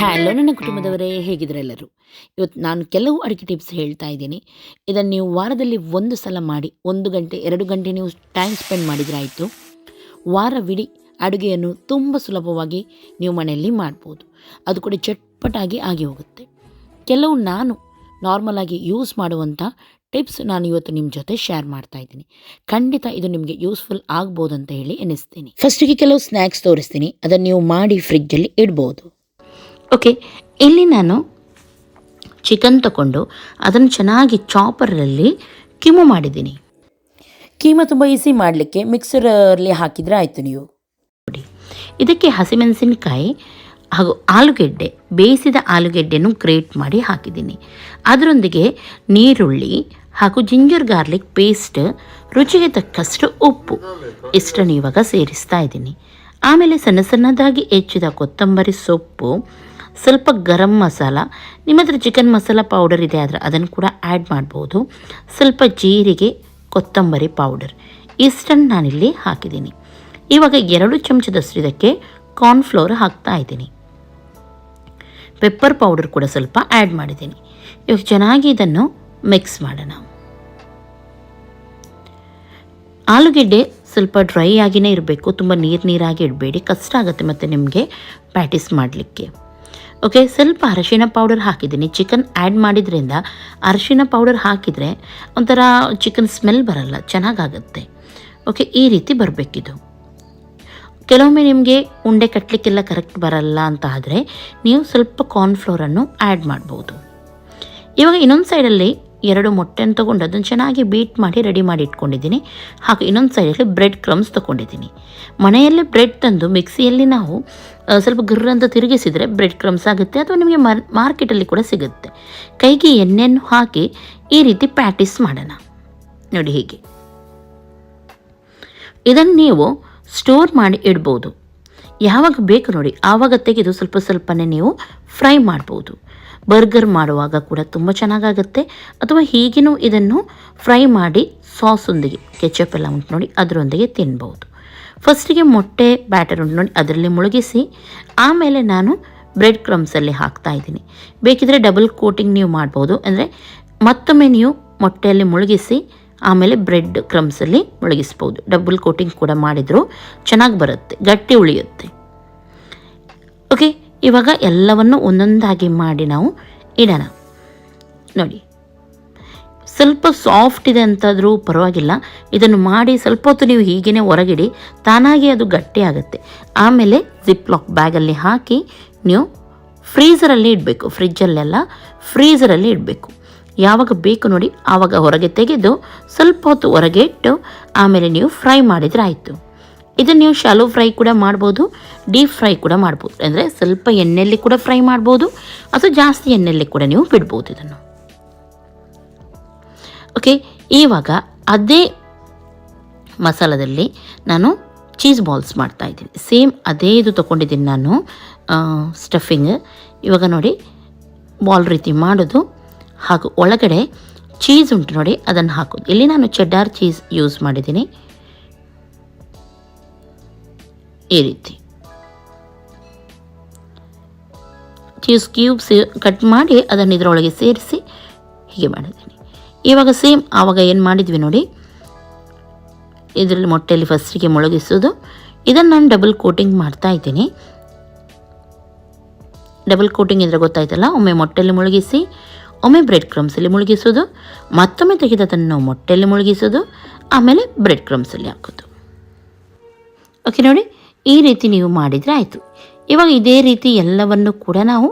Hello ನನ್ನ ಕುಟುಂಬದವರೇ ಹೇಗಿದ್ರೆಲ್ಲರೂ ಇವತ್ತು ನಾನು ಕೆಲವು ಅಡುಗೆ ಟಿಪ್ಸ್ ಹೇಳ್ತಾ ಇದ್ದೀನಿ. ಇದನ್ನು ನೀವು ವಾರದಲ್ಲಿ ಒಂದು ಸಲ ಮಾಡಿ, ಒಂದು ಗಂಟೆ, ಎರಡು ಗಂಟೆ ನೀವು ಟೈಮ್ ಸ್ಪೆಂಡ್ ಮಾಡಿದ್ರಾಯಿತು ವಾರವಿಡೀ ಅಡುಗೆಯನ್ನು ತುಂಬ ಸುಲಭವಾಗಿ ನೀವು ಮನೆಯಲ್ಲಿ ಮಾಡ್ಬೋದು. ಅದು ಕೂಡ ಚಟ್ಪಟಾಗಿ ಆಗಿ ಹೋಗುತ್ತೆ. ಕೆಲವು ನಾನು ನಾರ್ಮಲಾಗಿ ಯೂಸ್ ಮಾಡುವಂಥ ಟಿಪ್ಸ್ ನಾನು ಇವತ್ತು ನಿಮ್ಮ ಜೊತೆ ಶೇರ್ ಮಾಡ್ತಾ ಇದ್ದೀನಿ. ಖಂಡಿತ ಇದು ನಿಮಗೆ ಯೂಸ್ಫುಲ್ ಆಗ್ಬೋದು ಅಂತ ಹೇಳಿ ಎನಿಸ್ತೀನಿ ಫಸ್ಟಿಗೆ ಕೆಲವು ಸ್ನ್ಯಾಕ್ಸ್ ತೋರಿಸ್ತೀನಿ. ಅದನ್ನು ನೀವು ಮಾಡಿ ಫ್ರಿಜ್ಜಲ್ಲಿ ಇಡ್ಬೋದು. ಓಕೆ ಇಲ್ಲಿ ನಾನು ಚಿಕನ್ ತಗೊಂಡು ಅದನ್ನು ಚೆನ್ನಾಗಿ ಚಾಪರಲ್ಲಿ ಕಿಮು ಮಾಡಿದ್ದೀನಿ. ಕೀಮಾ ತುಂಬ ಈಸಿ ಮಾಡಲಿಕ್ಕೆ ಮಿಕ್ಸರಲ್ಲಿ ಹಾಕಿದರೆ ಆಯಿತು ನೀವು. ನೋಡಿ ಇದಕ್ಕೆ ಹಸಿಮೆಣಸಿನಕಾಯಿ ಹಾಗೂ ಆಲೂಗೆಡ್ಡೆ ಬೇಯಿಸಿದ ಆಲೂಗೆಡ್ಡೆಯನ್ನು ಗ್ರೇಟ್ ಮಾಡಿ ಹಾಕಿದ್ದೀನಿ. ಅದರೊಂದಿಗೆ ನೀರುಳ್ಳಿ ಹಾಗೂ ಜಿಂಜರ್ ಗಾರ್ಲಿಕ್ ಪೇಸ್ಟ್ ರುಚಿಗೆ ತಕ್ಕಷ್ಟು ಉಪ್ಪು ಇಷ್ಟನ್ನು ಇವಾಗ ಸೇರಿಸ್ತಾ ಇದ್ದೀನಿ. ಆಮೇಲೆ ಸಣ್ಣ ಸಣ್ಣದಾಗಿ ಹೆಚ್ಚಿದ ಕೊತ್ತಂಬರಿ ಸೊಪ್ಪು ಸ್ವಲ್ಪ ಗರಂ ಮಸಾಲ, ನಿಮ್ಮ ಹತ್ರ ಚಿಕನ್ ಮಸಾಲ ಪೌಡರ್ ಇದೆ ಆದರೆ ಅದನ್ನು ಕೂಡ ಆ್ಯಡ್ ಮಾಡ್ಬೋದು. ಸ್ವಲ್ಪ ಜೀರಿಗೆ, ಕೊತ್ತಂಬರಿ ಪೌಡರ್ ಇಷ್ಟನ್ನು ನಾನಿಲ್ಲಿ ಹಾಕಿದ್ದೀನಿ. ಇವಾಗ ಎರಡು ಚಮಚದಷ್ಟು ಇದಕ್ಕೆ ಕಾರ್ನ್ಫ್ಲೋರ್ ಹಾಕ್ತಾ ಇದ್ದೀನಿ. ಪೆಪ್ಪರ್ ಪೌಡರ್ ಕೂಡ ಸ್ವಲ್ಪ ಆ್ಯಡ್ ಮಾಡಿದ್ದೀನಿ. ಇವಾಗ ಚೆನ್ನಾಗಿ ಇದನ್ನು ಮಿಕ್ಸ್ ಮಾಡೋಣ. ಆಲೂಗೆಡ್ಡೆ ಸ್ವಲ್ಪ ಡ್ರೈ ಆಗಿನೇ ಇರಬೇಕು. ತುಂಬ ನೀರು ನೀರಾಗಿ ಇಡಬೇಡಿ. ಕಷ್ಟ ಆಗುತ್ತೆ ಮತ್ತು ನಿಮಗೆ ಪ್ಯಾಟಿಸ್ ಮಾಡಲಿಕ್ಕೆ. ಓಕೆ ಸ್ವಲ್ಪ ಅರಶಿನ ಪೌಡರ್ ಹಾಕಿದ್ದೀನಿ. ಚಿಕನ್ ಆ್ಯಡ್ ಮಾಡಿದ್ರಿಂದ ಅರಶಿನ ಪೌಡರ್ ಹಾಕಿದರೆ ಒಂಥರ ಚಿಕನ್ ಸ್ಮೆಲ್ ಬರಲ್ಲ, ಚೆನ್ನಾಗಾಗುತ್ತೆ. ಓಕೆ ಈ ರೀತಿ ಬರಬೇಕಿದು. ಕೆಲವೊಮ್ಮೆ ನಿಮಗೆ ಉಂಡೆ ಕಟ್ಟಲಿಕ್ಕೆಲ್ಲ ಕರೆಕ್ಟ್ ಬರಲ್ಲ ಅಂತ ಆದರೆ ನೀವು ಸ್ವಲ್ಪ ಕಾರ್ನ್ಫ್ಲೋರನ್ನು ಆ್ಯಡ್ ಮಾಡ್ಬೋದು. ಇವಾಗ ಇನ್ನೊಂದು ಸೈಡಲ್ಲಿ ಎರಡು ಮೊಟ್ಟೆನ ತೊಗೊಂಡು ಅದನ್ನು ಚೆನ್ನಾಗಿ ಬೀಟ್ ಮಾಡಿ ರೆಡಿ ಮಾಡಿ ಇಟ್ಕೊಂಡಿದ್ದೀನಿ. ಹಾಗೂ ಇನ್ನೊಂದು ಸೈಡಲ್ಲಿ ಬ್ರೆಡ್ ಕ್ರಮ್ಸ್ ತೊಗೊಂಡಿದ್ದೀನಿ. ಮನೆಯಲ್ಲಿ ಬ್ರೆಡ್ ತಂದು ಮಿಕ್ಸಿಯಲ್ಲಿ ನಾವು ಸ್ವಲ್ಪ ಗುರ್ರ ಅಂತ ತಿರುಗಿಸಿದರೆ ಬ್ರೆಡ್ ಕ್ರಮ್ಸ್ ಆಗುತ್ತೆ, ಅಥವಾ ನಿಮಗೆ ಮಾರ್ ಮಾರ್ಕೆಟಲ್ಲಿ ಕೂಡ ಸಿಗುತ್ತೆ. ಕೈಗೆ ಎಣ್ಣೆಯನ್ನು ಹಾಕಿ ಈ ರೀತಿ ಪ್ಯಾಟಿಸ್ ಮಾಡೋಣ. ನೋಡಿ ಹೀಗೆ. ಇದನ್ನು ನೀವು ಸ್ಟೋರ್ ಮಾಡಿ ಇಡ್ಬೋದು. ಯಾವಾಗ ಬೇಕು ನೋಡಿ, ಆವಾಗ ತೆಗೆದು ಸ್ವಲ್ಪ ಸ್ವಲ್ಪನೇ ನೀವು ಫ್ರೈ ಮಾಡ್ಬೋದು. ಬರ್ಗರ್ ಮಾಡುವಾಗ ಕೂಡ ತುಂಬ ಚೆನ್ನಾಗಾಗುತ್ತೆ, ಅಥವಾ ಹೀಗೇನೂ ಇದನ್ನು ಫ್ರೈ ಮಾಡಿ ಸಾಸೊಂದಿಗೆ ಕೆಚಪ್ ಎಲ್ಲ ಉಂಟು ನೋಡಿ, ಅದರೊಂದಿಗೆ ತಿನ್ಬೋದು. ಫಸ್ಟಿಗೆ ಮೊಟ್ಟೆ ಬ್ಯಾಟರ್ ಉಂಟು ನೋಡಿ ಅದರಲ್ಲಿ ಮುಳುಗಿಸಿ, ಆಮೇಲೆ ನಾನು ಬ್ರೆಡ್ ಕ್ರಮ್ಸಲ್ಲಿ ಹಾಕ್ತಾ ಇದ್ದೀನಿ. ಬೇಕಿದ್ರೆ ಡಬಲ್ ಕೋಟಿಂಗ್ ನೀವು ಮಾಡ್ಬೋದು. ಅಂದರೆ ಮತ್ತೊಮ್ಮೆ ನೀವು ಮೊಟ್ಟೆಯಲ್ಲಿ ಮುಳುಗಿಸಿ, ಆಮೇಲೆ ಬ್ರೆಡ್ ಕ್ರಮ್ಸಲ್ಲಿ ಮುಳುಗಿಸ್ಬೋದು. ಡಬಲ್ ಕೋಟಿಂಗ್ ಕೂಡ ಮಾಡಿದರೂ ಚೆನ್ನಾಗಿ ಬರುತ್ತೆ, ಗಟ್ಟಿ ಉಳಿಯುತ್ತೆ. ಓಕೆ ಇವಾಗ ಎಲ್ಲವನ್ನು ಒಂದೊಂದಾಗಿ ಮಾಡಿ ನಾವು ಇಡೋಣ. ನೋಡಿ. ಸ್ವಲ್ಪ ಸಾಫ್ಟ್ ಇದೆ ಅಂತಾದರೂ ಪರವಾಗಿಲ್ಲ. ಇದನ್ನು ಮಾಡಿ ಸ್ವಲ್ಪ ಹೊತ್ತು ನೀವು ಹೀಗೇ ಹೊರಗಿಡಿ. ತಾನಾಗಿ ಅದು ಗಟ್ಟಿ ಆಗುತ್ತೆ. ಆಮೇಲೆ ಜಿಪ್ ಲಾಕ್ ಬ್ಯಾಗಲ್ಲಿ ಹಾಕಿ ನೀವು ಫ್ರೀಸರಲ್ಲಿ ಇಡಬೇಕು. ಫ್ರಿಜ್ಜಲ್ಲೆಲ್ಲ ಫ್ರೀಸರಲ್ಲಿ ಇಡಬೇಕು. ಯಾವಾಗ ಬೇಕು ನೋಡಿ ಆವಾಗ ಹೊರಗೆ ತೆಗೆದು ಸ್ವಲ್ಪ ಹೊತ್ತು ಹೊರಗೆ ಇಟ್ಟು ಆಮೇಲೆ ನೀವು ಫ್ರೈ ಮಾಡಿದರೆ ಆಯಿತು. ಇದನ್ನು ನೀವು ಶಾಲೋ ಫ್ರೈ ಕೂಡ ಮಾಡ್ಬೋದು ಡೀಪ್ ಫ್ರೈ ಕೂಡ ಮಾಡ್ಬೋದು. ಅಂದರೆ ಸ್ವಲ್ಪ ಎಣ್ಣೆಯಲ್ಲಿ ಕೂಡ ಫ್ರೈ ಮಾಡ್ಬೋದು, ಅಥವಾ ಜಾಸ್ತಿ ಎಣ್ಣೆಯಲ್ಲಿ ಕೂಡ ನೀವು ಬಿಡ್ಬೋದು ಇದನ್ನು. ಓಕೆ ಇವಾಗ ಅದೇ ಮಸಾಲದಲ್ಲಿ ನಾನು ಚೀಸ್ ಬಾಲ್ಸ್ ಮಾಡ್ತಾ ಇದ್ದೀನಿ. ಸೇಮ್ ಅದೇ ಇದು ತೊಗೊಂಡಿದ್ದೀನಿ ನಾನು ಸ್ಟಫಿಂಗ್ ಇವಾಗ ನೋಡಿ ಬಾಲ್ ರೀತಿ ಮಾಡೋದು, ಹಾಗೂ ಒಳಗಡೆ ಚೀಸ್ ಉಂಟು ನೋಡಿ, ಅದನ್ನು ಹಾಕೋದು. ಇಲ್ಲಿ ನಾನು ಚೆಡ್ಡಾರ್ ಚೀಸ್ ಯೂಸ್ ಮಾಡಿದ್ದೀನಿ. ಈ ರೀತಿ. ಚೀಸ್ ಕ್ಯೂಬ್ಸ್ ಕಟ್ ಮಾಡಿ ಅದನ್ನು ಇದರೊಳಗೆ ಸೇರಿಸಿ, ಹೀಗೆ ಮಾಡಿದ್ದೀನಿ ಇವಾಗ ಸೇಮ್ ಆವಾಗ ಏನು ಮಾಡಿದ್ವಿ ನೋಡಿ. ಇದರಲ್ಲಿ ಮೊಟ್ಟೆಯಲ್ಲಿ ಫಸ್ಟಿಗೆ ಮುಳುಗಿಸೋದು. ಇದನ್ನು ನಾನು ಡಬಲ್ ಕೋಟಿಂಗ್ ಮಾಡ್ತಾ ಇದ್ದೀನಿ. ಡಬಲ್ ಕೋಟಿಂಗ್ ಇದ್ರೆ ಗೊತ್ತಾಯ್ತಲ್ಲ, ಒಮ್ಮೆ ಮೊಟ್ಟೆಯಲ್ಲಿ ಮುಳುಗಿಸಿ, ಒಮ್ಮೆ ಬ್ರೆಡ್ ಕ್ರಮ್ಸಲ್ಲಿ ಮುಳುಗಿಸೋದು. ಮತ್ತೊಮ್ಮೆ ತೆಗೆದದನ್ನು ಮೊಟ್ಟೆಯಲ್ಲಿ ಮುಳುಗಿಸೋದು, ಆಮೇಲೆ ಬ್ರೆಡ್ ಕ್ರಮ್ಸಲ್ಲಿ ಹಾಕೋದು. ಓಕೆ ನೋಡಿ, ಈ ರೀತಿ ನೀವು ಮಾಡಿದರೆ ಆಯಿತು. ಇವಾಗ ಇದೇ ರೀತಿ ಎಲ್ಲವನ್ನು ಕೂಡ ನಾವು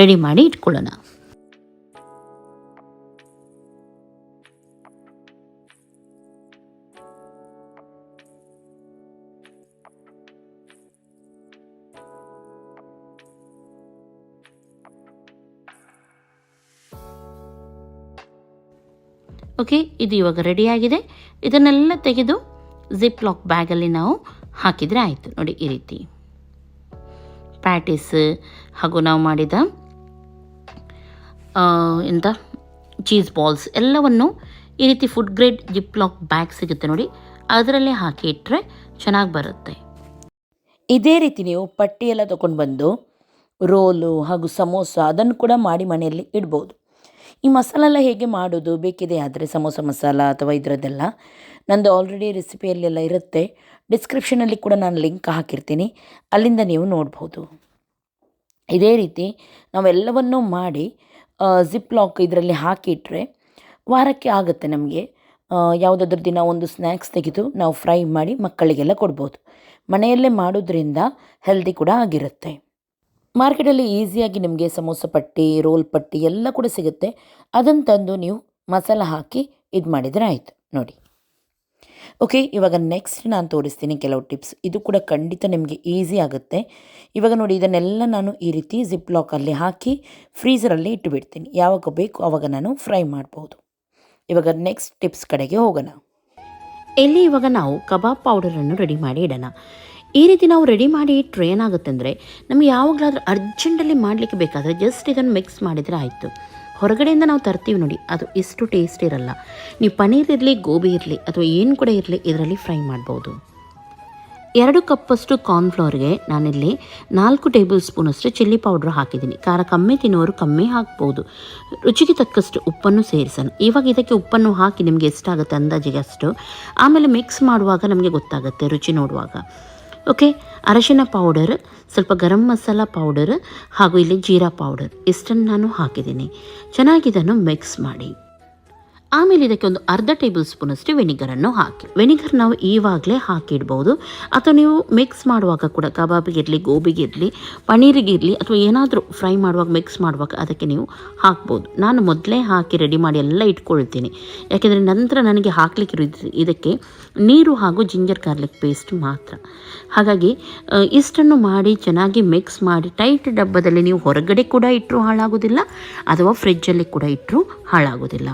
ರೆಡಿ ಮಾಡಿ ಇಟ್ಕೊಳ್ಳೋಣ. ಓಕೆ ಇದು ಇವಾಗ ರೆಡಿಯಾಗಿದೆ ಇದನ್ನೆಲ್ಲ ತೆಗೆದು ಜಿಪ್ ಲಾಕ್ ಬ್ಯಾಗಲ್ಲಿ ನಾವು ಹಾಕಿದರೆ ಆಯಿತು. ನೋಡಿ, ಈ ರೀತಿ. ಪ್ಯಾಟಿಸ್ ಹಾಗೂ ನಾವು ಮಾಡಿದ ಎಂಥ ಚೀಸ್ ಬಾಲ್ಸ್ ಎಲ್ಲವನ್ನು ಈ ರೀತಿ food grade zip lock bag ಸಿಗುತ್ತೆ ನೋಡಿ. ಅದರಲ್ಲೇ ಹಾಕಿ ಇಟ್ಟರೆ ಚೆನ್ನಾಗಿ ಬರುತ್ತೆ. ಇದೇ ರೀತಿ ನೀವು ಪಟ್ಟಿಯೆಲ್ಲ ತೊಗೊಂಡು ಬಂದು ರೋಲು ಹಾಗೂ ಸಮೋಸ ಅದನ್ನು ಕೂಡ ಮಾಡಿ ಮನೆಯಲ್ಲಿ ಇಡ್ಬೋದು. ಈ ಮಸಾಲೆಲ್ಲ ಹೇಗೆ ಮಾಡೋದು? ಬೇಕಿದೆ ಆದರೆ ಸಮೋಸ ಮಸಾಲ ಅಥವಾ ಇದರದ್ದೆಲ್ಲ. ನಂದು ಆಲ್ರೆಡಿ ರೆಸಿಪಿಯಲ್ಲೆಲ್ಲ ಇರುತ್ತೆ. ಡಿಸ್ಕ್ರಿಪ್ಷನಲ್ಲಿ ಕೂಡ ನಾನು ಲಿಂಕ್ ಹಾಕಿರ್ತೀನಿ. ಅಲ್ಲಿಂದ ನೀವು ನೋಡ್ಬೋದು. ಇದೇ ರೀತಿ ನಾವೆಲ್ಲವನ್ನೂ ಮಾಡಿ ಜಿಪ್ ಲಾಕ್ ಇದರಲ್ಲಿ ಹಾಕಿಟ್ರೆ ವಾರಕ್ಕೆ ಆಗುತ್ತೆ ನಮಗೆ. ಯಾವುದಾದ್ರೂ ದಿನ ಒಂದು ಸ್ನ್ಯಾಕ್ಸ್ ತೆಗೆದು ನಾವು ಫ್ರೈ ಮಾಡಿ ಮಕ್ಕಳಿಗೆಲ್ಲ ಕೊಡ್ಬೋದು. ಮನೆಯಲ್ಲೇ ಮಾಡೋದ್ರಿಂದ ಹೆಲ್ದಿ ಕೂಡ ಆಗಿರುತ್ತೆ. ಮಾರ್ಕೆಟಲ್ಲಿ ಈಸಿಯಾಗಿ ನಿಮಗೆ ಸಮೋಸ ಪಟ್ಟಿ, ರೋಲ್ ಪಟ್ಟಿ ಎಲ್ಲ ಕೂಡ ಸಿಗುತ್ತೆ. ಅದನ್ನು ತಂದು ನೀವು ಮಸಾಲ ಹಾಕಿ ಇದು ಮಾಡಿದರೆ ಆಯಿತು. ನೋಡಿ. ಓಕೆ, ಇವಾಗ ನೆಕ್ಸ್ಟ್ ನಾನು ತೋರಿಸ್ತೀನಿ ಕೆಲವು ಟಿಪ್ಸ್. ಇದು ಕೂಡ ಖಂಡಿತ ನಿಮಗೆ ಈಸಿ ಆಗುತ್ತೆ. ಇವಾಗ ನೋಡಿ, ಇದನ್ನೆಲ್ಲ ನಾನು ಈ ರೀತಿ ಜಿಪ್ ಲಾಕಲ್ಲಿ ಹಾಕಿ ಫ್ರೀಸರಲ್ಲಿ ಇಟ್ಟುಬಿಡ್ತೀನಿ ಯಾವಾಗ ಬೇಕು ಆವಾಗ ನಾನು ಫ್ರೈ ಮಾಡ್ಬೋದು. ಇವಾಗ ನೆಕ್ಸ್ಟ್ ಟಿಪ್ಸ್ ಕಡೆಗೆ ಹೋಗೋಣ. ಇಲ್ಲಿ ಇವಾಗ ನಾವು ಕಬಾಬ್ ಪೌಡರನ್ನು ರೆಡಿ ಮಾಡಿ ಇಡೋಣ. ಈ ರೀತಿ ನಾವು ರೆಡಿ ಮಾಡಿ ಇಟ್ಟರೆ ಏನಾಗುತ್ತೆ ಅಂದರೆ ನಮಗೆ ಯಾವಾಗಲಾದ್ರೂ ಅರ್ಜೆಂಟಲ್ಲಿ ಮಾಡಲಿಕ್ಕೆ ಬೇಕಾದರೆ ಜಸ್ಟ್ ಇದನ್ನು ಮಿಕ್ಸ್ ಮಾಡಿದರೆ ಆಯಿತು. ಹೊರಗಡೆಯಿಂದ ನಾವು ತರ್ತೀವಿ ನೋಡಿ, ಅದು ಇಷ್ಟು ಟೇಸ್ಟ್ ಇರಲ್ಲ. ನೀವು ಪನ್ನೀರ್ ಇರಲಿ, ಗೋಬಿ ಇರಲಿ ಅಥವಾ ಏನು ಕೂಡ ಇರಲಿ, ಇದರಲ್ಲಿ ಫ್ರೈ ಮಾಡ್ಬೋದು. ಎರಡು ಕಪ್ಪಷ್ಟು ಕಾರ್ನ್ಫ್ಲವರ್ಗೆ ನಾನಿಲ್ಲಿ ನಾಲ್ಕು ಟೇಬಲ್ ಸ್ಪೂನಷ್ಟು ಚಿಲ್ಲಿ ಪೌಡ್ರ್ ಹಾಕಿದ್ದೀನಿ. ಖಾರ ಕಮ್ಮಿ ತಿನ್ನೋರು ಕಮ್ಮಿ ಹಾಕ್ಬೋದು. ರುಚಿಗೆ ತಕ್ಕಷ್ಟು ಉಪ್ಪನ್ನು ಸೇರಿಸೋಣ. ಇವಾಗ ಇದಕ್ಕೆ ಉಪ್ಪನ್ನು ಹಾಕಿ ನಿಮಗೆ ಎಷ್ಟಾಗುತ್ತೆ ಅಂದಾಜಿಗೆ ಅಷ್ಟು ಆಮೇಲೆ ಮಿಕ್ಸ್ ಮಾಡುವಾಗ ನಮಗೆ ಗೊತ್ತಾಗುತ್ತೆ ರುಚಿ ನೋಡುವಾಗ. ಓಕೆ ಅರಶಿನ ಪೌಡರ್ ಸ್ವಲ್ಪ ಗರಂ ಮಸಾಲ ಪೌಡರ್ ಹಾಗೂ ಇಲ್ಲಿ ಜೀರಾ ಪೌಡರ್ ಇಷ್ಟನ್ನು ನಾನು ಹಾಕಿದ್ದೀನಿ. ಚೆನ್ನಾಗಿ ಇದನ್ನು ಮಿಕ್ಸ್ ಮಾಡಿ. ಆಮೇಲೆ ಇದಕ್ಕೆ ಒಂದು ಅರ್ಧ ಟೇಬಲ್ ಸ್ಪೂನ್ ಅಷ್ಟು ವೆನಿಗರನ್ನು ಹಾಕಿ. ವೆನಿಗರ್ ನಾವು ಈವಾಗಲೇ ಹಾಕಿಡ್ಬೋದು. ಅಥವಾ ನೀವು ಮಿಕ್ಸ್ ಮಾಡುವಾಗ ಕೂಡ ಕಬಾಬಿಗಿರಲಿ ಗೋಬಿಗಿರಲಿ ಪನ್ನೀರಿಗಿರಲಿ ಅಥವಾ ಏನಾದರೂ ಫ್ರೈ ಮಾಡುವಾಗ ಮಿಕ್ಸ್ ಮಾಡುವಾಗ ಅದಕ್ಕೆ ನೀವು ಹಾಕ್ಬೋದು. ನಾನು ಮೊದಲೇ ಹಾಕಿ ರೆಡಿ ಮಾಡಿ ಎಲ್ಲ ಇಟ್ಕೊಳ್ತೀನಿ. ಯಾಕೆಂದರೆ ನಂತರ ನನಗೆ ಹಾಕಲಿಕ್ಕೆ ಇದಕ್ಕೆ ನೀರು ಹಾಗೂ ಜಿಂಜರ್ ಗಾರ್ಲಿಕ್ ಪೇಸ್ಟ್ ಮಾತ್ರ. ಹಾಗಾಗಿ ಇಷ್ಟನ್ನು ಮಾಡಿ ಚೆನ್ನಾಗಿ ಮಿಕ್ಸ್ ಮಾಡಿ ಟೈಟ್ ಡಬ್ಬದಲ್ಲಿ ನೀವು ಹೊರಗಡೆ ಕೂಡ ಇಟ್ಟರೂ ಹಾಳಾಗೋದಿಲ್ಲ, ಅಥವಾ ಫ್ರಿಜ್ಜಲ್ಲಿ ಕೂಡ ಇಟ್ಟರೂ ಹಾಳಾಗೋದಿಲ್ಲ.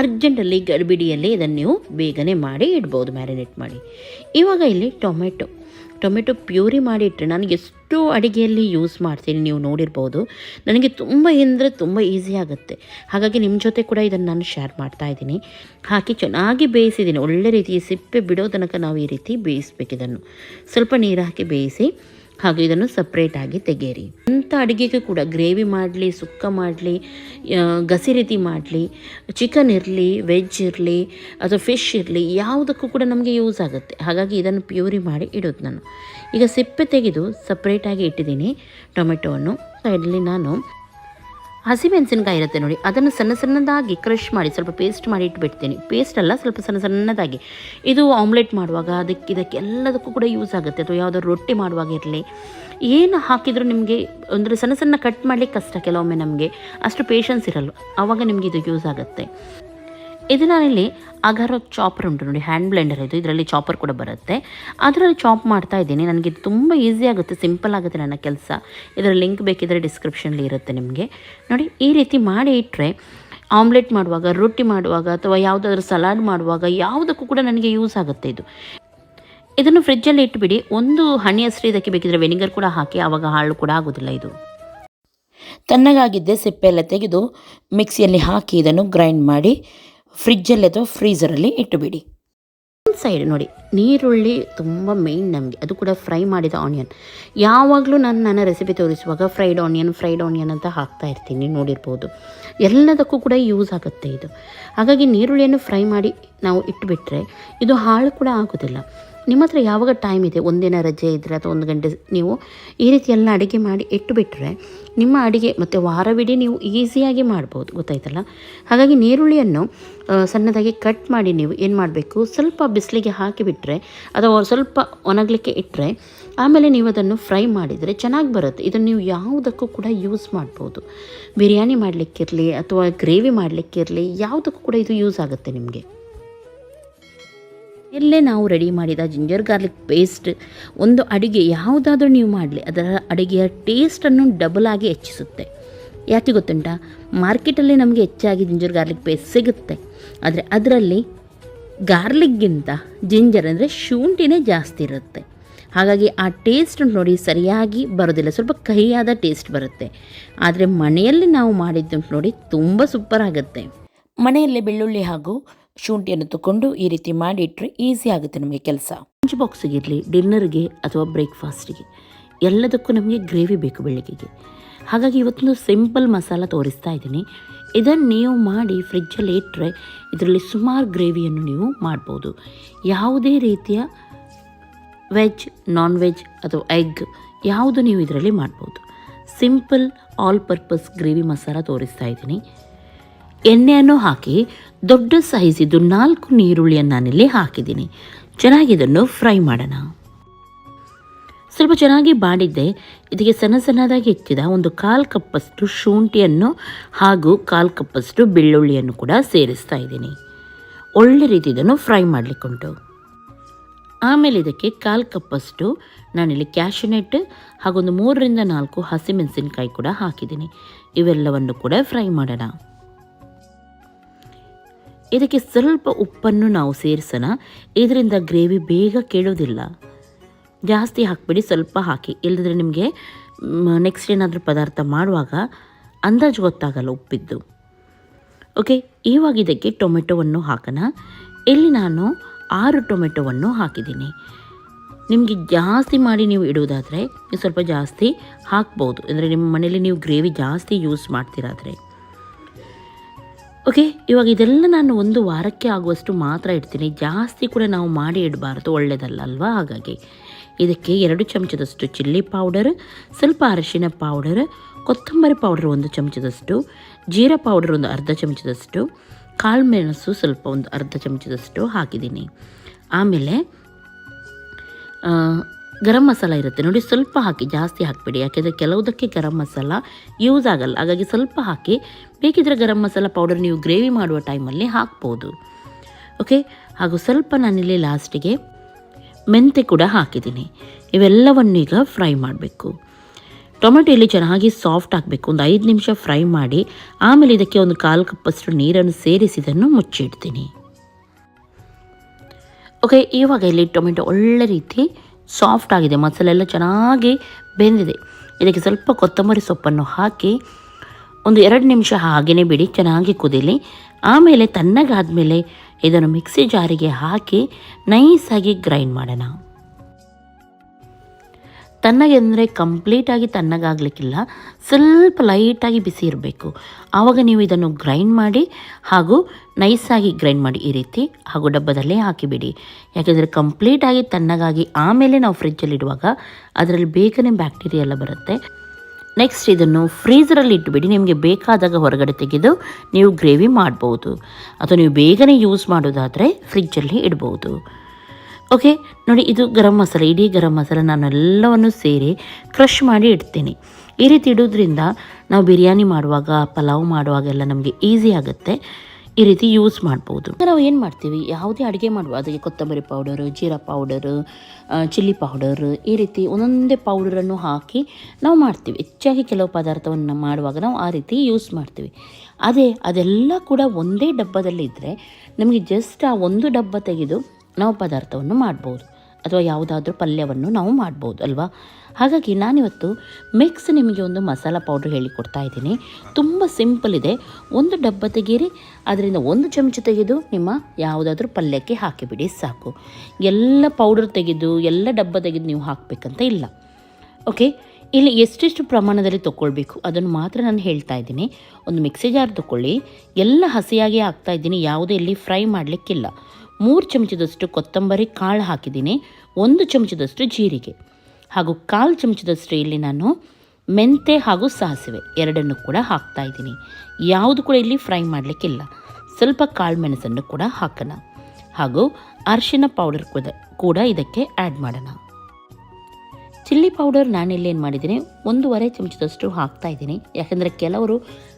ಅರ್ಜೆಂಟಲ್ಲಿ ಗಡಿಬಿಡಿಯಲ್ಲಿ ಇದನ್ನು ನೀವು ಬೇಗನೆ ಮಾಡಿ ಇಡ್ಬೋದು ಮ್ಯಾರಿನೇಟ್ ಮಾಡಿ. ಇವಾಗ ಇಲ್ಲಿ ಟೊಮೆಟೊ. ಟೊಮೆಟೊ ಪ್ಯೂರಿ ಮಾಡಿ ಇಟ್ಟರೆ ನಾನು ಎಷ್ಟು ಅಡುಗೆಯಲ್ಲಿ ಯೂಸ್ ಮಾಡ್ತೀನಿ, ನೀವು ನೋಡಿರ್ಬೋದು. ನನಗೆ ತುಂಬ ಅಂದರೆ ತುಂಬ ಈಸಿ ಆಗುತ್ತೆ. ಹಾಗಾಗಿ ನಿಮ್ಮ ಜೊತೆ ಕೂಡ ಇದನ್ನು ನಾನು ಶೇರ್ ಮಾಡ್ತಾ ಇದ್ದೀನಿ. ಹಾಕಿ ಚೆನ್ನಾಗಿ ಬೇಯಿಸಿದ್ದೀನಿ. ಒಳ್ಳೆ ರೀತಿ ಸಿಪ್ಪೆ ಬಿಡೋ ತನಕ ನಾವು ಈ ರೀತಿ ಬೇಯಿಸ್ಬೇಕು ಇದನ್ನು ಸ್ವಲ್ಪ ನೀರು ಹಾಕಿ ಬೇಯಿಸಿ ಹಾಗೂ ಇದನ್ನು ಸಪ್ರೇಟಾಗಿ ತೆಗೆಯಿರಿ. ಇಂಥ ಅಡುಗೆಗೆ ಕೂಡ ಗ್ರೇವಿ ಮಾಡಲಿ, ಸುಕ್ಕ ಮಾಡಲಿ ಗಸಿ ರೀತಿ ಮಾಡಲಿ ಚಿಕನ್ ಇರಲಿ ವೆಜ್ ಇರಲಿ, ಅಥವಾ ಫಿಶ್ ಇರಲಿ, ಯಾವುದಕ್ಕೂ ಕೂಡ ನಮಗೆ ಯೂಸ್ ಆಗುತ್ತೆ. ಹಾಗಾಗಿ ಇದನ್ನು ಪ್ಯೂರಿ ಮಾಡಿ ಇಡೋದು ನಾನು. ಈಗ ಸಿಪ್ಪೆ ತೆಗೆದು ಸಪ್ರೇಟಾಗಿ ಇಟ್ಟಿದ್ದೀನಿ. ಟೊಮೆಟೊವನ್ನು. ಸೈಡಲ್ಲಿ ನಾನು ಹಸಿಮೆಣಸಿನ್ಕಾಯಿ ಇರುತ್ತೆ ನೋಡಿ. ಅದನ್ನು ಸಣ್ಣ ಸಣ್ಣದಾಗಿ ಕ್ರಷ್ ಮಾಡಿ, ಸ್ವಲ್ಪ ಪೇಸ್ಟ್ ಮಾಡಿ ಇಟ್ಬಿಡ್ತೀನಿ. ಪೇಸ್ಟ್ ಅಲ್ಲ, ಸ್ವಲ್ಪ ಸಣ್ಣ ಸಣ್ಣದಾಗಿ. ಇದು ಆಮ್ಲೆಟ್ ಮಾಡುವಾಗ ಅದಕ್ಕೆ, ಇದಕ್ಕೆ ಎಲ್ಲದಕ್ಕೂ ಕೂಡ ಯೂಸ್ ಆಗುತ್ತೆ. ಅಥವಾ ಯಾವುದಾದ್ರು ರೊಟ್ಟಿ ಮಾಡುವಾಗ ಇರಲಿ. ಏನು ಹಾಕಿದರೂ ನಿಮಗೆ ಅಂದರೆ ಸಣ್ಣ ಸಣ್ಣ ಕಟ್ ಮಾಡಲಿಕ್ಕೆ ಕಷ್ಟ ಕೆಲವೊಮ್ಮೆ ನಮಗೆ. ಅಷ್ಟು ಪೇಷನ್ಸ್ ಇರಲ್ಲ. ಆವಾಗ ನಿಮಗೆ ಇದು ಯೂಸ್ ಆಗುತ್ತೆ. ಇದು ನಾನಿಲ್ಲಿ ಅಗರ ಚಾಪರ್ ಉಂಟು ನೋಡಿ ಹ್ಯಾಂಡ್ ಬ್ಲೆಂಡರ್ ಇದು. ಇದರಲ್ಲಿ ಚಾಪರ್ ಕೂಡ ಬರುತ್ತೆ. ಅದರಲ್ಲಿ ಚಾಪ್ ಮಾಡ್ತಾ ಇದ್ದೀನಿ. ನನಗೆ ತುಂಬ ಈಸಿ ಆಗುತ್ತೆ ಸಿಂಪಲ್ ಆಗುತ್ತೆ ನನ್ನ ಕೆಲಸ. ಇದರ ಲಿಂಕ್ ಬೇಕಿದ್ರೆ ಡಿಸ್ಕ್ರಿಪ್ಷನ್ಲಿ ಇರುತ್ತೆ ನಿಮಗೆ. ನೋಡಿ, ಈ ರೀತಿ ಮಾಡಿ ಇಟ್ಟರೆ ಆಮ್ಲೆಟ್ ಮಾಡುವಾಗ, ರೊಟ್ಟಿ ಮಾಡುವಾಗ, ಅಥವಾ ಯಾವುದಾದ್ರೂ ಸಲಾಡ್ ಮಾಡುವಾಗ, ಯಾವುದಕ್ಕೂ ಕೂಡ ನನಗೆ ಯೂಸ್ ಆಗುತ್ತೆ ಇದು. ಇದನ್ನು ಫ್ರಿಜ್ಜಲ್ಲಿ ಇಟ್ಬಿಡಿ. ಒಂದು ಹನಿಯಷ್ಟು ಇದಕ್ಕೆ ಬೇಕಿದ್ರೆ ವೆನಿಗರ್ ಕೂಡ ಹಾಕಿ ಆವಾಗ ಹಾಳು ಕೂಡ ಆಗೋದಿಲ್ಲ ಇದು. ತಣ್ಣಗಾಗಿದ್ದೆ ಸಿಪ್ಪೆ ಎಲ್ಲ ತೆಗೆದು ಮಿಕ್ಸಿಯಲ್ಲಿ ಹಾಕಿ ಇದನ್ನು ಗ್ರೈಂಡ್ ಮಾಡಿ ಫ್ರಿಜ್ಜಲ್ಲಿ ಅಥವಾ ಫ್ರೀಸರಲ್ಲಿ ಇಟ್ಟುಬಿಡಿ. ಒಂದು ಸೈಡ್ ನೋಡಿ, ನೀರುಳ್ಳಿ ತುಂಬ ಮೇಯ್ನ್ ನಮಗೆ. ಅದು ಕೂಡ ಫ್ರೈ ಮಾಡಿದ ಆನಿಯನ್ ಯಾವಾಗಲೂ ನಾನು ನನ್ನ ರೆಸಿಪಿ ತೋರಿಸುವಾಗ ಫ್ರೈಡ್ ಆನಿಯನ್ ಫ್ರೈಡ್ ಆನಿಯನ್ ಅಂತ ಹಾಕ್ತಾ ಇರ್ತೀನಿ, ನೋಡಿರ್ಬೋದು. ಎಲ್ಲದಕ್ಕೂ ಕೂಡ ಯೂಸ್ ಆಗುತ್ತೆ ಇದು. ಹಾಗಾಗಿ ನೀರುಳ್ಳಿಯನ್ನು ಫ್ರೈ ಮಾಡಿ ನಾವು ಇಟ್ಟುಬಿಟ್ರೆ ಇದು ಹಾಳು ಕೂಡ ಆಗೋದಿಲ್ಲ. ನಿಮ್ಮ ಹತ್ರ ಯಾವಾಗ ಟೈಮ್ ಇದೆ, ಒಂದಿನ ರಜೆ ಇದ್ದರೆ ಅಥವಾ ಒಂದು ಗಂಟೆ, ನೀವು ಈ ರೀತಿ ಎಲ್ಲ ಅಡುಗೆ ಮಾಡಿ ಇಟ್ಟುಬಿಟ್ರೆ ನಿಮ್ಮ ಅಡುಗೆ ಮತ್ತು ವಾರವಿಡೀ ನೀವು ಈಸಿಯಾಗಿ ಮಾಡ್ಬೋದು, ಗೊತ್ತಾಯ್ತಲ್ಲ? ಹಾಗಾಗಿ ನೀರುಳ್ಳಿಯನ್ನು ಸಣ್ಣದಾಗಿ ಕಟ್ ಮಾಡಿ ನೀವು ಏನು ಮಾಡಬೇಕು? ಸ್ವಲ್ಪ ಬಿಸಿಲಿಗೆ ಹಾಕಿಬಿಟ್ರೆ ಅಥವಾ ಸ್ವಲ್ಪ ಒಣಗಲಿಕ್ಕೆ ಇಟ್ಟರೆ ಆಮೇಲೆ ನೀವು ಅದನ್ನು ಫ್ರೈ ಮಾಡಿದರೆ ಚೆನ್ನಾಗಿ ಬರುತ್ತೆ. ಇದನ್ನು ನೀವು ಯಾವುದಕ್ಕೂ ಕೂಡ ಯೂಸ್ ಮಾಡ್ಬೋದು. ಬಿರಿಯಾನಿ ಮಾಡಲಿಕ್ಕಿರಲಿ ಅಥವಾ ಗ್ರೇವಿ ಮಾಡಲಿಕ್ಕಿರಲಿ ಯಾವುದಕ್ಕೂ ಕೂಡ ಇದು ಯೂಸ್ ಆಗುತ್ತೆ ನಿಮಗೆ. ಎಲ್ಲೇ ನಾವು ರೆಡಿ ಮಾಡಿದ ಜಿಂಜರ್ ಗಾರ್ಲಿಕ್ ಪೇಸ್ಟ್ ಒಂದು ಅಡುಗೆ ಯಾವುದಾದ್ರೂ ನೀವು ಮಾಡಲಿ, ಅದರ ಅಡುಗೆಯ ಟೇಸ್ಟನ್ನು ಡಬಲ್ ಆಗಿ ಹೆಚ್ಚಿಸುತ್ತೆ. ಯಾಕೆ ಗೊತ್ತುಂಟ? ಮಾರ್ಕೆಟಲ್ಲಿ ನಮಗೆ ಹೆಚ್ಚಾಗಿ ಜಿಂಜರ್ ಗಾರ್ಲಿಕ್ ಪೇಸ್ಟ್ ಸಿಗುತ್ತೆ. ಆದರೆ ಅದರಲ್ಲಿ ಗಾರ್ಲಿಕ್ಗಿಂತ ಜಿಂಜರ್ ಅಂದರೆ ಶುಂಠಿನೇ ಜಾಸ್ತಿ ಇರುತ್ತೆ. ಹಾಗಾಗಿ ಆ ಟೇಸ್ಟ್ ನೋಡಿ ಸರಿಯಾಗಿ ಬರೋದಿಲ್ಲ. ಸ್ವಲ್ಪ ಕಹಿಯಾದ ಟೇಸ್ಟ್ ಬರುತ್ತೆ. ಆದರೆ ಮನೆಯಲ್ಲಿ ನಾವು ಮಾಡಿದ್ದು ನೋಡಿ ತುಂಬ ಸೂಪರ್ ಆಗುತ್ತೆ. ಮನೆಯಲ್ಲೇ ಬೆಳ್ಳುಳ್ಳಿ ಹಾಗೂ ಶುಂಠಿಯನ್ನು ತಗೊಂಡು ಈ ರೀತಿ ಮಾಡಿ ಇಟ್ಟರೆ ಈಸಿ ಆಗುತ್ತೆ ನಮಗೆ ಕೆಲಸ. ಲಂಚ್ ಬಾಕ್ಸಿಗಿರಲಿ ಡಿನ್ನರ್ಗೆ ಅಥವಾ ಬ್ರೇಕ್ಫಾಸ್ಟ್ಗೆ ಎಲ್ಲದಕ್ಕೂ ನಮಗೆ ಗ್ರೇವಿ ಬೇಕು ಬೆಳಗ್ಗೆಗೆ. ಹಾಗಾಗಿ ಇವತ್ತೊಂದು ಸಿಂಪಲ್ ಮಸಾಲ ತೋರಿಸ್ತಾ ಇದ್ದೀನಿ. ಇದನ್ನು ನೀವು ಮಾಡಿ ಫ್ರಿಜ್ಜಲ್ಲಿ ಇಟ್ಟರೆ ಇದರಲ್ಲಿ ಸುಮಾರು ಗ್ರೇವಿಯನ್ನು ನೀವು ಮಾಡ್ಬೋದು. ಯಾವುದೇ ರೀತಿಯ ವೆಜ್ ನಾನ್ ವೆಜ್ ಅಥವಾ ಎಗ್ ಯಾವುದು ನೀವು ಇದರಲ್ಲಿ ಮಾಡ್ಬೋದು. Simple all purpose gravy masala ತೋರಿಸ್ತಾ ಇದ್ದೀನಿ. ಎಣ್ಣೆಯನ್ನು ಹಾಕಿ ದೊಡ್ಡ ಸೈಜಿದ್ದು ನಾಲ್ಕು ನೀರುಳ್ಳಿಯನ್ನು ನಾನಿಲ್ಲಿ ಹಾಕಿದ್ದೀನಿ. ಚೆನ್ನಾಗಿ ಇದನ್ನು ಫ್ರೈ ಮಾಡೋಣ. ಸ್ವಲ್ಪ ಚೆನ್ನಾಗಿ ಬಾಡಿದ್ದೆ. ಇದಕ್ಕೆ ಸಣ್ಣ ಸಣ್ಣದಾಗಿ ಹೆಚ್ಚಿದ ಒಂದು ಕಾಲು ಕಪ್ಪಷ್ಟು ಶುಂಠಿಯನ್ನು ಹಾಗೂ ಕಾಲು ಕಪ್ಪಷ್ಟು ಬೆಳ್ಳುಳ್ಳಿಯನ್ನು ಕೂಡ ಸೇರಿಸ್ತಾ ಇದ್ದೀನಿ. ಒಳ್ಳೆ ರೀತಿ ಇದನ್ನು ಫ್ರೈ ಮಾಡಲಿಕ್ಕುಂಟು. ಆಮೇಲೆ ಇದಕ್ಕೆ ಕಾಲು ಕಪ್ಪಷ್ಟು ನಾನಿಲ್ಲಿ ಕ್ಯಾಶುನೆಟ್ ಹಾಗೊಂದು ಮೂರರಿಂದ ನಾಲ್ಕು ಹಸಿಮೆಣಸಿನಕಾಯಿ ಕೂಡ ಹಾಕಿದ್ದೀನಿ. ಇವೆಲ್ಲವನ್ನು ಕೂಡ ಫ್ರೈ ಮಾಡೋಣ. ಇದಕ್ಕೆ ಸ್ವಲ್ಪ ಉಪ್ಪನ್ನು ನಾವು ಸೇರಿಸೋಣ. ಇದರಿಂದ ಗ್ರೇವಿ ಬೇಗ ಕೇಳೋದಿಲ್ಲ ಜಾಸ್ತಿ ಹಾಕಿಬಿಡಿ, ಸ್ವಲ್ಪ ಹಾಕಿ. ಇಲ್ಲದ್ರೆ ನಿಮಗೆ ನೆಕ್ಸ್ಟ್ ಏನಾದರೂ ಪದಾರ್ಥ ಮಾಡುವಾಗ ಅಂದಾಜು ಗೊತ್ತಾಗಲ್ಲ ಉಪ್ಪಿದ್ದು. ಓಕೆ ಇವಾಗ ಇದಕ್ಕೆ ಟೊಮೆಟೊವನ್ನು ಹಾಕೋಣ. ಇಲ್ಲಿ ನಾನು ಆರು ಟೊಮೆಟೊವನ್ನು ಹಾಕಿದ್ದೀನಿ. ನಿಮಗೆ ಜಾಸ್ತಿ ಮಾಡಿ ನೀವು ಇಡುವುದಾದರೆ, ನೀವು ಸ್ವಲ್ಪ ಜಾಸ್ತಿ ಹಾಕ್ಬೋದು. ಅಂದರೆ ನಿಮ್ಮ ಮನೇಲಿ ನೀವು ಗ್ರೇವಿ ಜಾಸ್ತಿ ಯೂಸ್ ಮಾಡ್ತೀರಾದರೆ. ಓಕೆ ಇವಾಗ ಇದೆಲ್ಲ ನಾನು ಒಂದು ವಾರಕ್ಕೆ ಆಗುವಷ್ಟು ಮಾತ್ರ ಇಡ್ತೀನಿ. ಜಾಸ್ತಿ ಕೂಡ ನಾವು ಮಾಡಿ ಇಡಬಾರ್ದು ಒಳ್ಳೆಯದಲ್ಲ ಅಲ್ವಾ? ಹಾಗಾಗಿ ಇದಕ್ಕೆ ಎರಡು ಚಮಚದಷ್ಟು ಚಿಲ್ಲಿ ಪೌಡರ್ ಸ್ವಲ್ಪ ಅರಿಶಿನ ಪೌಡರ್ ಕೊತ್ತಂಬರಿ ಪೌಡರ್ ಒಂದು ಚಮಚದಷ್ಟು, ಜೀರಾ ಪೌಡರ್ ಒಂದು ಅರ್ಧ ಚಮಚದಷ್ಟು, ಕಾಳು ಮೆಣಸು ಸ್ವಲ್ಪ ಒಂದು ಅರ್ಧ ಚಮಚದಷ್ಟು ಹಾಕಿದ್ದೀನಿ. ಆಮೇಲೆ ಗರಂ ಮಸಾಲ ಇರುತ್ತೆ. ನೋಡಿ, ಸ್ವಲ್ಪ ಹಾಕಿ, ಜಾಸ್ತಿ ಹಾಕಿಬಿಡಿ. ಯಾಕೆಂದರೆ ಕೆಲವುದಕ್ಕೆ ಗರಂ ಮಸಾಲ ಯೂಸ್ ಆಗಲ್ಲ. ಹಾಗಾಗಿ ಸ್ವಲ್ಪ ಹಾಕಿ, ಬೇಕಿದ್ರೆ ಗರಂ ಮಸಾಲ ಪೌಡರ್ ನೀವು ಗ್ರೇವಿ ಮಾಡುವ ಟೈಮಲ್ಲಿ ಹಾಕ್ಬೋದು. ಓಕೆ ಹಾಗೂ ಸ್ವಲ್ಪ ನಾನಿಲ್ಲಿ ಲಾಸ್ಟಿಗೆ ಮೆಂತೆ ಕೂಡ ಹಾಕಿದ್ದೀನಿ. ಇವೆಲ್ಲವನ್ನು ಈಗ ಫ್ರೈ ಮಾಡಬೇಕು. ಟೊಮೆಟೊ ಇಲ್ಲಿ ಚೆನ್ನಾಗಿ ಸಾಫ್ಟ್ ಆಗಬೇಕು ಒಂದು ಐದು ನಿಮಿಷ ಫ್ರೈ ಮಾಡಿ, ಆಮೇಲೆ ಇದಕ್ಕೆ ಒಂದು ಕಾಲು ಕಪ್ಪಷ್ಟು ನೀರನ್ನು ಸೇರಿಸಿದನ್ನು ಮುಚ್ಚಿಡ್ತೀನಿ. ಓಕೆ ಇವಾಗ ಇಲ್ಲಿ ಟೊಮೆಟೊ ಒಳ್ಳೆ ರೀತಿ ಸಾಫ್ಟ್ ಆಗಿದೆ ಮಸಾಲೆ ಎಲ್ಲ ಚೆನ್ನಾಗಿ ಬೆಂದಿದೆ. ಇದಕ್ಕೆ ಸ್ವಲ್ಪ ಕೊತ್ತಂಬರಿ ಸೊಪ್ಪನ್ನು ಹಾಕಿ ಒಂದು ಎರಡು ನಿಮಿಷ ಹಾಗೆಯೇ ಬಿಡಿ, ಚೆನ್ನಾಗಿ ಕುದೀಲಿ. ಆಮೇಲೆ ತಣ್ಣಗಾದ್ಮೇಲೆ ಇದನ್ನು ಮಿಕ್ಸಿ ಜಾರಿಗೆ ಹಾಕಿ ನೈಸಾಗಿ ಗ್ರೈಂಡ್ ಮಾಡೋಣ. ತಣ್ಣಗೆ ಅಂದರೆ ಕಂಪ್ಲೀಟಾಗಿ ತಣ್ಣಗಾಗಲಿಕ್ಕಿಲ್ಲ. ಸ್ವಲ್ಪ ಲೈಟಾಗಿ ಬಿಸಿ ಇರಬೇಕು. ಆವಾಗ ನೀವು ಇದನ್ನು ಗ್ರೈಂಡ್ ಮಾಡಿ ಹಾಗೂ ನೈಸಾಗಿ ಗ್ರೈಂಡ್ ಮಾಡಿ ಈ ರೀತಿ ಹಾಗೂ ಡಬ್ಬದಲ್ಲೇ ಹಾಕಿಬಿಡಿ. ಯಾಕೆಂದರೆ ಕಂಪ್ಲೀಟಾಗಿ ತಣ್ಣಗಾಗಿ ಆಮೇಲೆ ನಾವು ಫ್ರಿಜ್ಜಲ್ಲಿ ಇಡುವಾಗ ಅದರಲ್ಲಿ ಬೇಗನೆ ಬ್ಯಾಕ್ಟೀರಿಯಾ ಎಲ್ಲ ಬರುತ್ತೆ. ನೆಕ್ಸ್ಟ್ ಇದನ್ನು ಫ್ರೀಸರಲ್ಲಿ ಇಟ್ಟುಬಿಡಿ ನಿಮಗೆ ಬೇಕಾದಾಗ ಹೊರಗಡೆ ತೆಗೆದು ನೀವು ಗ್ರೇವಿ ಮಾಡ್ಬೋದು. ಅಥವಾ ನೀವು ಬೇಗನೆ ಯೂಸ್ ಮಾಡೋದಾದರೆ ಫ್ರಿಜ್ಜಲ್ಲಿ ಇಡ್ಬೋದು. ಓಕೆ ನೋಡಿ, ಇದು ಗರಂ ಮಸಾಲೆ, ಇಡೀ ಗರಂ ಮಸಾಲೆ ನಾನು ಎಲ್ಲವನ್ನು ಸೇರಿ ಕ್ರಷ್ ಮಾಡಿ ಇಡ್ತೀನಿ. ಈ ರೀತಿ ಇಡೋದ್ರಿಂದ ನಾವು ಬಿರಿಯಾನಿ ಮಾಡುವಾಗ, ಪಲಾವ್ ಮಾಡುವಾಗೆಲ್ಲ ನಮಗೆ ಈಸಿ ಆಗುತ್ತೆ. ಈ ರೀತಿ ಯೂಸ್ ಮಾಡ್ಬೋದು. ನಾವು ಏನು ಮಾಡ್ತೀವಿ? ಯಾವುದೇ ಅಡುಗೆ ಮಾಡುವ, ಅದಕ್ಕೆ ಕೊತ್ತಂಬರಿ ಪೌಡರು ಜೀರಾ ಪೌಡರು ಚಿಲ್ಲಿ ಪೌಡರ್ ಈ ರೀತಿ ಒಂದೊಂದೇ ಪೌಡರನ್ನು ಹಾಕಿ ನಾವು ಮಾಡ್ತೀವಿ. ಹೆಚ್ಚಾಗಿ ಕೆಲವು ಪದಾರ್ಥವನ್ನು ಮಾಡುವಾಗ ನಾವು ಆ ರೀತಿ ಯೂಸ್ ಮಾಡ್ತೀವಿ. ಅದೇ, ಅದೆಲ್ಲ ಕೂಡ ಒಂದೇ ಡಬ್ಬದಲ್ಲಿ ಇದ್ದರೆ ನಮಗೆ ಜಸ್ಟ್ ಆ ಒಂದು ಡಬ್ಬ ತೆಗೆದು ನಾವು ಪದಾರ್ಥವನ್ನು ಮಾಡ್ಬೋದು ಅಥವಾ ಯಾವುದಾದ್ರೂ ಪಲ್ಯವನ್ನು ನಾವು ಮಾಡ್ಬೋದು, ಅಲ್ವಾ? ಹಾಗಾಗಿ ನಾನಿವತ್ತು ಮಿಕ್ಸ್ ನಿಮಗೆ ಒಂದು ಮಸಾಲ ಪೌಡ್ರ್ ಹೇಳಿಕೊಡ್ತಾ ಇದ್ದೀನಿ. ತುಂಬ ಸಿಂಪಲ್ ಇದೆ. ಒಂದು ಡಬ್ಬ ತೆಗೀರಿ, ಅದರಿಂದ ಒಂದು ಚಮಚ ತೆಗೆದು ನಿಮ್ಮ ಯಾವುದಾದ್ರೂ ಪಲ್ಯಕ್ಕೆ ಹಾಕಿಬಿಡಿ, ಸಾಕು. ಎಲ್ಲ ಪೌಡರ್ ತೆಗೆದು, ಎಲ್ಲ ಡಬ್ಬ ತೆಗೆದು ನೀವು ಹಾಕಬೇಕಂತ ಇಲ್ಲ. ಓಕೆ ಇಲ್ಲಿ ಎಷ್ಟೆಷ್ಟು ಪ್ರಮಾಣದಲ್ಲಿ ತೊಗೊಳ್ಬೇಕು ಅದನ್ನು ಮಾತ್ರ ನಾನು ಹೇಳ್ತಾ ಇದ್ದೀನಿ. ಒಂದು ಮಿಕ್ಸಿ ಜಾರ್ ತೊಗೊಳ್ಳಿ ಎಲ್ಲ ಹಸಿಯಾಗಿ ಹಾಕ್ತಾ ಇದ್ದೀನಿ. ಯಾವುದೇ ಇಲ್ಲಿ ಫ್ರೈ ಮಾಡಲಿಕ್ಕಿಲ್ಲ. ಮೂರು ಚಮಚದಷ್ಟು ಕೊತ್ತಂಬರಿ ಕಾಳು ಹಾಕಿದ್ದೀನಿ, ಒಂದು ಚಮಚದಷ್ಟು ಜೀರಿಗೆ ಹಾಗೂ ಕಾಲು ಚಮಚದಷ್ಟು ಇಲ್ಲಿ ನಾನು ಮೆಂತೆ ಹಾಗೂ ಸಾಸಿವೆ ಎರಡನ್ನು ಕೂಡ ಹಾಕ್ತಾ ಇದ್ದೀನಿ. ಯಾವುದು ಕೂಡ ಇಲ್ಲಿ ಫ್ರೈ ಮಾಡಲಿಕ್ಕಿಲ್ಲ. ಸ್ವಲ್ಪ ಕಾಳು ಮೆಣಸನ್ನು ಕೂಡ ಹಾಕೋಣ ಹಾಗೂ ಅರಿಶಿನ ಪೌಡರ್ ಕೂಡ ಕೂಡ ಇದಕ್ಕೆ ಆ್ಯಡ್ ಮಾಡೋಣ. ಚಿಲ್ಲಿ ಪೌಡರ್ ನಾನಿಲ್ಲೇನು ಮಾಡಿದ್ದೀನಿ, ಒಂದೂವರೆ ಚಮಚದಷ್ಟು ಹಾಕ್ತಾ ಇದ್ದೀನಿ. ಯಾಕಂದರೆ ಕೆಲವರು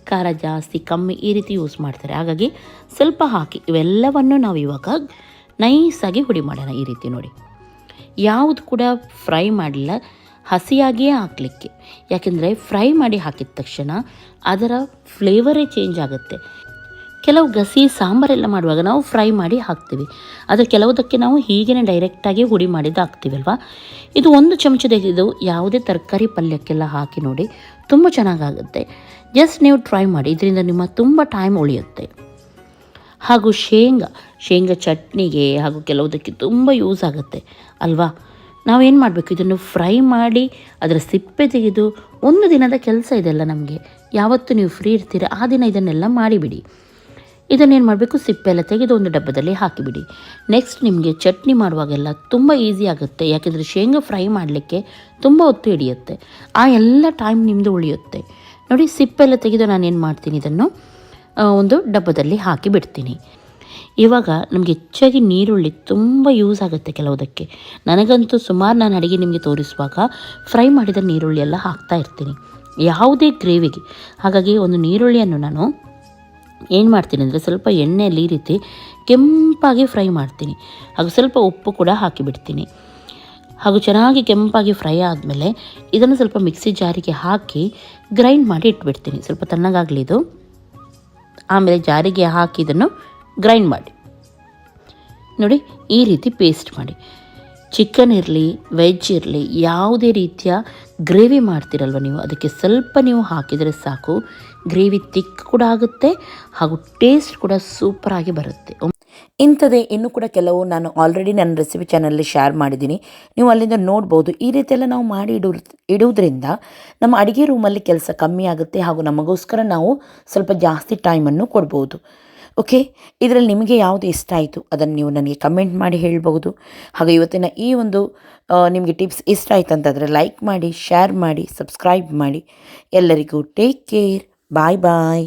ಖಾರ ಜಾಸ್ತಿ ಕಮ್ಮಿ ಈ ರೀತಿ ಯೂಸ್ ಮಾಡ್ತಾರೆ. ಹಾಗಾಗಿ ಸ್ವಲ್ಪ ಹಾಕಿ ಇವೆಲ್ಲವನ್ನು ನಾವು ಇವಾಗ ನೈಸಾಗಿ ಹುಡಿ ಮಾಡೋಣ ಈ ರೀತಿ ನೋಡಿ. ಯಾವುದು ಕೂಡ ಫ್ರೈ ಮಾಡಲಿಲ್ಲ ಹಸಿಯಾಗಿಯೇ ಹಾಕಲಿಕ್ಕೆ. ಯಾಕೆಂದರೆ ಫ್ರೈ ಮಾಡಿ ಹಾಕಿದ ತಕ್ಷಣ ಅದರ ಫ್ಲೇವರೇ ಚೇಂಜ್ ಆಗುತ್ತೆ. ಕೆಲವು ಗಸಿ ಸಾಂಬಾರೆಲ್ಲ ಮಾಡುವಾಗ ನಾವು ಫ್ರೈ ಮಾಡಿ ಹಾಕ್ತೀವಿ. ಆದರೆ ಕೆಲವುದಕ್ಕೆ ನಾವು ಹೀಗೇ ಡೈರೆಕ್ಟಾಗಿ ಹುಡಿ ಮಾಡಿದ್ದು ಹಾಕ್ತೀವಲ್ವ? ಇದು ಒಂದು ಚಮಚದ ಇದು ಯಾವುದೇ ತರಕಾರಿ ಪಲ್ಯಕ್ಕೆಲ್ಲ ಹಾಕಿ ನೋಡಿ ತುಂಬ ಚೆನ್ನಾಗಾಗುತ್ತೆ. ಜಸ್ಟ್ ನೀವು ಟ್ರೈ ಮಾಡಿ. ಇದರಿಂದ ನಿಮ್ಮ ತುಂಬ ಟೈಮ್ ಉಳಿಯುತ್ತೆ. ಹಾಗೂ ಶೇಂಗಾ ಶೇಂಗಾ ಚಟ್ನಿಗೆ ಹಾಗೂ ಕೆಲವುದಕ್ಕೆ ತುಂಬ ಯೂಸ್ ಆಗುತ್ತೆ. ಅಲ್ವಾ? ನಾವೇನು ಮಾಡಬೇಕು? ಇದನ್ನು ಫ್ರೈ ಮಾಡಿ, ಅದರ ಸಿಪ್ಪೆ ತೆಗೆದು ಒಂದು ದಿನದ ಕೆಲಸ ಇದೆಲ್ಲ ನಮಗೆ. ಯಾವತ್ತು ನೀವು ಫ್ರೀ ಇರ್ತೀರ, ಆ ದಿನ ಇದನ್ನೆಲ್ಲ ಮಾಡಿಬಿಡಿ. ಇದನ್ನೇನು ಮಾಡಬೇಕು? ಸಿಪ್ಪೆ ಎಲ್ಲ ತೆಗೆದು ಒಂದು ಡಬ್ಬದಲ್ಲಿ ಹಾಕಿಬಿಡಿ. ನೆಕ್ಸ್ಟ್ ನಿಮಗೆ ಚಟ್ನಿ ಮಾಡುವಾಗೆಲ್ಲ ತುಂಬ ಈಸಿ ಆಗುತ್ತೆ. ಯಾಕೆಂದರೆ ಶೇಂಗಾ ಫ್ರೈ ಮಾಡಲಿಕ್ಕೆ ತುಂಬ ಹೊತ್ತು ಹಿಡಿಯುತ್ತೆ. ಆ ಎಲ್ಲ ಟೈಮ್ ನಿಮ್ಮದು ಉಳಿಯುತ್ತೆ. ನೋಡಿ, ಸಿಪ್ಪೆಲ್ಲ ತೆಗೆದು ಏನು ಮಾಡ್ತೀನಿ ಇದನ್ನು ಒಂದು ಡಬ್ಬದಲ್ಲಿ ಹಾಕಿ ಬಿಡ್ತೀನಿ. ಇವಾಗ ನಮಗೆ ಹೆಚ್ಚಾಗಿ ನೀರುಳ್ಳಿ ತುಂಬ ಯೂಸ್ ಆಗುತ್ತೆ ಕೆಲವುದಕ್ಕೆ. ನನಗಂತೂ ಸುಮಾರು ನಾನು ಅಡುಗೆ ನಿಮಗೆ ತೋರಿಸುವಾಗ ಫ್ರೈ ಮಾಡಿದ ನೀರುಳ್ಳಿ ಎಲ್ಲ ಹಾಕ್ತಾ ಇರ್ತೀನಿ. ಯಾವುದೇ ಗ್ರೇವಿಗೆ. ಹಾಗಾಗಿ ಒಂದು ನೀರುಳ್ಳಿಯನ್ನು ನಾನು ಏನು ಮಾಡ್ತೀನಿ ಅಂದರೆ ಸ್ವಲ್ಪ ಎಣ್ಣೆಯಲ್ಲಿ ಈ ರೀತಿ ಕೆಂಪಾಗಿ ಫ್ರೈ ಮಾಡ್ತೀನಿ. ಹಾಗೂ ಸ್ವಲ್ಪ ಉಪ್ಪು ಕೂಡ ಹಾಕಿಬಿಡ್ತೀನಿ ಹಾಗೂ ಚೆನ್ನಾಗಿ ಕೆಂಪಾಗಿ ಫ್ರೈ ಆದಮೇಲೆ ಇದನ್ನು ಸ್ವಲ್ಪ ಮಿಕ್ಸಿ ಜಾರಿಗೆ ಹಾಕಿ ಗ್ರೈಂಡ್ ಮಾಡಿ ಇಟ್ಬಿಡ್ತೀನಿ. ಸ್ವಲ್ಪ ತಣ್ಣಗಾಗಲಿ ಇದು. ಆಮೇಲೆ ಜಾರಿಗೆ ಹಾಕಿ ಇದನ್ನು ಗ್ರೈಂಡ್ ಮಾಡಿ. ನೋಡಿ, ಈ ರೀತಿ ಪೇಸ್ಟ್ ಮಾಡಿ. ಚಿಕನ್ ಇರಲಿ ವೆಜ್ ಇರಲಿ, ಯಾವುದೇ ರೀತಿಯ ಗ್ರೇವಿ ಮಾಡ್ತಿರಲ್ವ ನೀವು? ಅದಕ್ಕೆ ಸ್ವಲ್ಪ ನೀವು ಹಾಕಿದರೆ ಸಾಕು. ಗ್ರೇವಿ ತಿಕ್ ಕೂಡ ಆಗುತ್ತೆ ಹಾಗೂ ಟೇಸ್ಟ್ ಕೂಡ ಸೂಪರಾಗಿ ಬರುತ್ತೆ. ಇಂಥದ್ದೇ ಇನ್ನೂ ಕೂಡ ಕೆಲವು ನಾನು ಆಲ್ರೆಡಿ ನನ್ನ ರೆಸಿಪಿ ಚಾನಲಲ್ಲಿ ಶೇರ್ ಮಾಡಿದ್ದೀನಿ. ನೀವು ಅಲ್ಲಿಂದ ನೋಡ್ಬೋದು. ಈ ರೀತಿಯೆಲ್ಲ ನಾವು ಮಾಡಿ ಇಡು, ಇಡುವುದರಿಂದ ನಮ್ಮ ಅಡುಗೆ ರೂಮಲ್ಲಿ ಕೆಲಸ ಕಮ್ಮಿ ಆಗುತ್ತೆ ಹಾಗೂ ನಮಗೋಸ್ಕರ ನಾವು ಸ್ವಲ್ಪ ಜಾಸ್ತಿ ಟೈಮನ್ನು ಕೊಡ್ಬೋದು. ಓಕೆ ಇದರಲ್ಲಿ ನಿಮಗೆ ಯಾವುದು ಇಷ್ಟ ಆಯಿತು? ಅದನ್ನು ನೀವು ನನಗೆ ಕಮೆಂಟ್ ಮಾಡಿ ಹೇಳ್ಬೋದು ಹಾಗೂ ಇವತ್ತಿನ ಈ ಒಂದು ನಿಮಗೆ ಟಿಪ್ಸ್ ಇಷ್ಟ ಆಯಿತು ಅಂತಂದರೆ ಲೈಕ್ ಮಾಡಿ ಶೇರ್ ಮಾಡಿ ಸಬ್ಸ್ಕ್ರೈಬ್ ಮಾಡಿ. ಎಲ್ಲರಿಗೂ ಟೇಕ್ ಕೇರ್ ಬಾಯ್ ಬಾಯ್